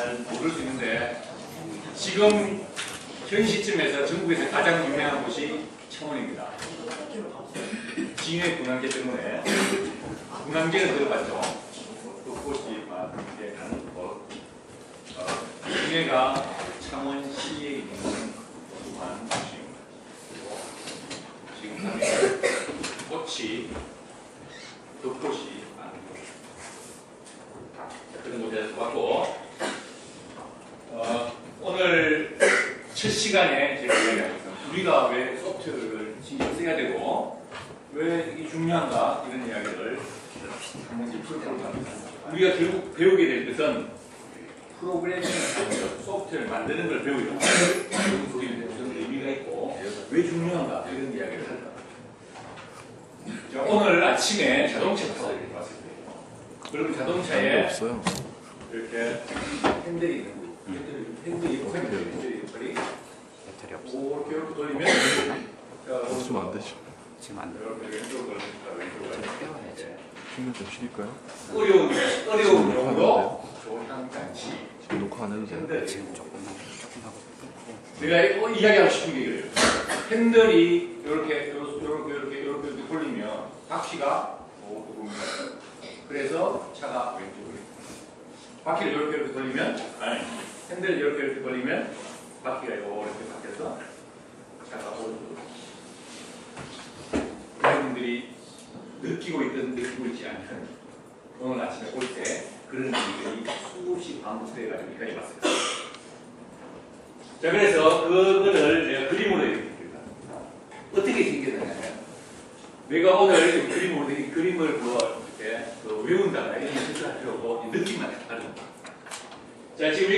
잘 모를 수 있는데 지금 현 시점에서 전국에서 가장 유명한 곳이 청원입니다. 진해 군항제 때문에 군항제는 들어봤죠. 그곳이 막 이제 가는 곳. 어, 진해가 창원시에 있는 중한 도시입니다. 지금 가면 꽃이 벚꽃이 많은 곳. 자, 그런 곳에서 왔고 어, 오늘 첫 시간에 제가 이야기하겠습니다. 우리가 왜 소프트웨어를 신경 써야 되고 왜 이게 중요한가 이런 이야기를 한번 풀어보려고 합니다. 우리가 결국 배우게 될 것은 프로그래밍을 하면서 소프트웨어를 만드는 걸 배우죠. 무슨 소리인데 무슨 의미가 있고 왜 중요한가 이런 이야기를 할 겁니다. 자, 오늘 아침에 자동차 타고 왔을 때요. 그러면 자동차에. 이렇게 핸들이 있는 거. 핸들이 핸들이. 이렇게 이렇게 돌리면 자, 없으면 안 되죠. 지금 안 돼. 이렇게 왼쪽으로 가니까 왼쪽으로 떼어야지. 충전 좀 시킬까요? 어려운 어려운 용도 장치 지금 녹화 안 해도 돼요? 지금 조금만 조금 하고. 내가 어, 이야기하고 싶은 게 이거예요. 핸들이 이렇게 이렇게 이렇게 이렇게 돌리면 바퀴가 뭐 누굽니다. 그래서 차가 왼쪽으로 바퀴를 이렇게 이렇게 돌리면 아니 핸들을 이렇게 이렇게 돌리면 바퀴가 이렇게 바뀌어서 차가 오른쪽으로 여러분들이 느끼고 있든 느끼고 있지 않든 오늘 아침에 올 때 그런 일들이 수없이 반복돼가지고 여기까지 왔어요. 자, 그래서 그거를 내가 그림으로 해드립니다. 어떻게 생겼느냐면, 내가 오늘 이 그림으로, 이 그림을 뭐, 이렇게 그 외운다거나 이런 뜻을 이 느낌만 겁니다. 자, 지금